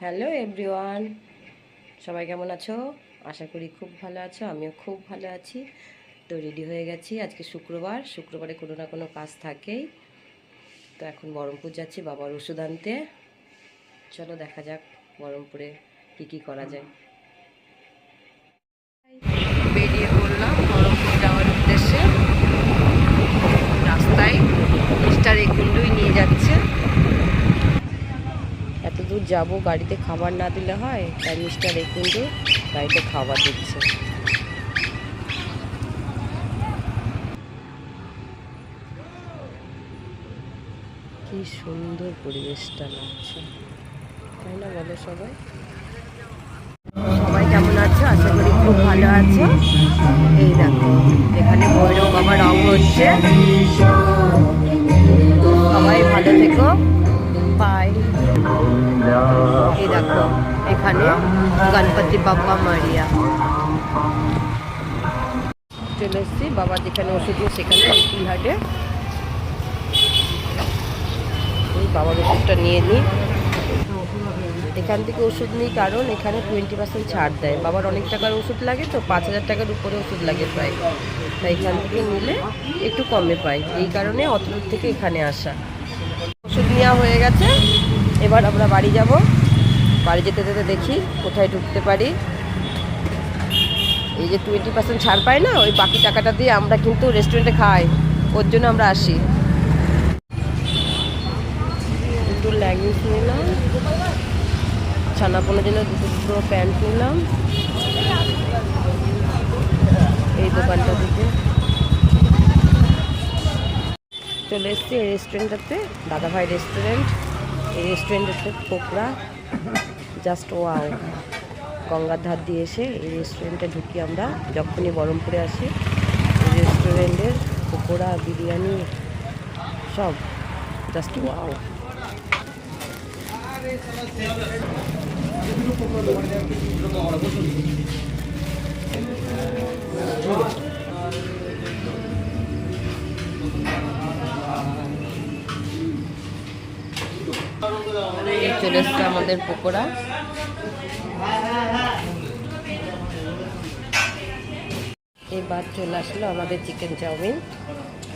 Hello everyone, সবাই কেমন আছো? আশা করি খুব ভালো আছো, আমিও খুব ভালো আছি। তো রেডি হয়ে গেছি, আজকে শুক্রবার, শুক্রবারে কোনো না কোনো কাজ থাকেই। তো এখন বহরমপুর যাচ্ছি, বাবার ওষুধ আনতে। চলো দেখা যাক বহরমপুরে কী কী করা যায় বেরিয়ে পড়লাম বহরমপুর যাওয়ার উদ্দেশ্যে রাস্তায় মিস্টার একুন্ডুই নিয়ে যাচ্ছে এত দূর যাব, গাড়িতে খাবার না দিলে হয়, তাই মিস্টার একুন্ডু গাড়িতে খাবার দিচ্ছে। কি সুন্দর পরিবেশটা লাগছে। তাই না বলো সবাই? সবাই কেমন আছো? আশা করি খুব ভালো আছো। এই দেখো, এখানে ভৈরব বাবা রং হচ্ছে। এই দেখো এখানে গণপতি বাপ্পা মারিয়া। চলে এসছি, বাবা যেখানে ওষুধ নিয়ে সেখানে হাটে এই বাবার ওষুধটা নিয়ে নিই। এখান থেকে ওষুধ নিই, কারণ এখানে টোয়েন্টি পার্সেন্ট ছাড় দেয়। বাবার অনেক টাকার ওষুধ লাগে তো, পাঁচ হাজার টাকার উপরে ওষুধ লাগে প্রায়। তাই এখান থেকে নিলে একটু কমে পাই। এই কারণে অত থেকে এখানে আসা। ওষুধ নেওয়া হয়ে গেছে। এবার আমরা বাড়ি যাব। বাড়ি যেতে যেতে দেখি কোথায় ঢুকতে পারি। এই যে টোয়েন্টি পার্সেন্ট ছাড় পাই না, ওই বাকি টাকাটা দিয়ে আমরা কিন্তু রেস্টুরেন্টে খাই। ওর জন্য আমরা আসি। দুটো ল্যাগিংস নিলাম। ছানাপোনার জন্য দুটো দুটো প্যান্ট নিলাম। এই দোকানটা থেকে চলে এসেছি এই রেস্টুরেন্টটাতে দাদাভাই রেস্টুরেন্ট এই রেস্টুরেন্টের পোকরা জাস্ট ওয়াও গঙ্গার ধার দিয়ে এসে এই রেস্টুরেন্টে ঢুকি আমরা, যখনই বহরমপুরে আসি। রেস্টুরেন্টের পকোড়া বিরিয়ানি, সব। জাস্ট ওয়াও এই চলে এসছে আমাদের পকোড়া। এবার চলে আসলো আমাদের চিকেন চাউমিন।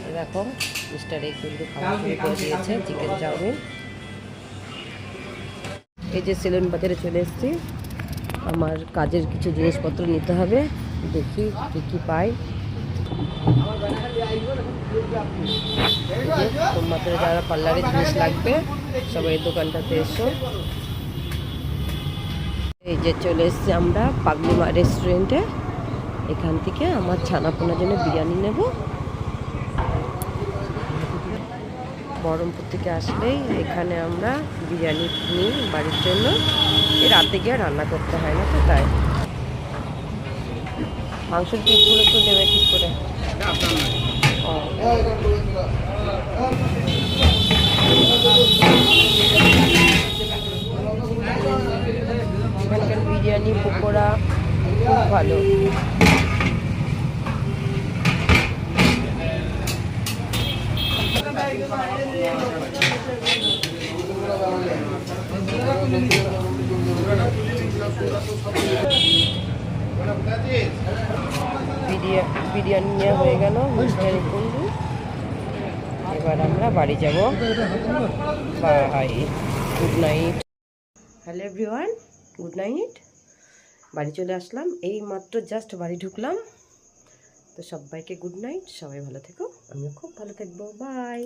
এরকম মিস্টার এই কিন্তু খাওয়া শুরু করে দিয়েছে চিকেন চাউমিন। এই যে সেলুন বাজারে চলে এসেছি। আমার কাজের কিছু জিনিসপত্র নিতে হবে। দেখি কী কী পাই। তোমাদের যারা পার্লারের জিনিস লাগবে, সবাই দোকানটাতে এসো। এই যে চলে এসেছি আমরা পাগলিমা রেস্টুরেন্টে এখান থেকে আমার ছানাপোনার জন্য বিরিয়ানি নেব। বহরমপুর থেকে আসলেই এখানে আমরা বিরিয়ানি নিই বাড়ির জন্য। রাতে গিয়ে রান্না করতে হয় না তো, তাই। মাংসের পিসগুলো তো দেবে ঠিক করে। এখানকার বিরিয়ানি পকোড়া খুব ভালো। বিরিয়া- বিরিয়ানি নেওয়া হয়ে গেল, মিষ্টারি কুন্ডু এবার আমরা বাড়ি যাব bye good night hello everyone good night বাড়ি চলে আসলাম এই মাত্র জাস্ট বাড়ি ঢুকলাম। তো সবাইকে গুড নাইট সবাই ভালো থেকো, আমিও খুব ভালো থাকব বাই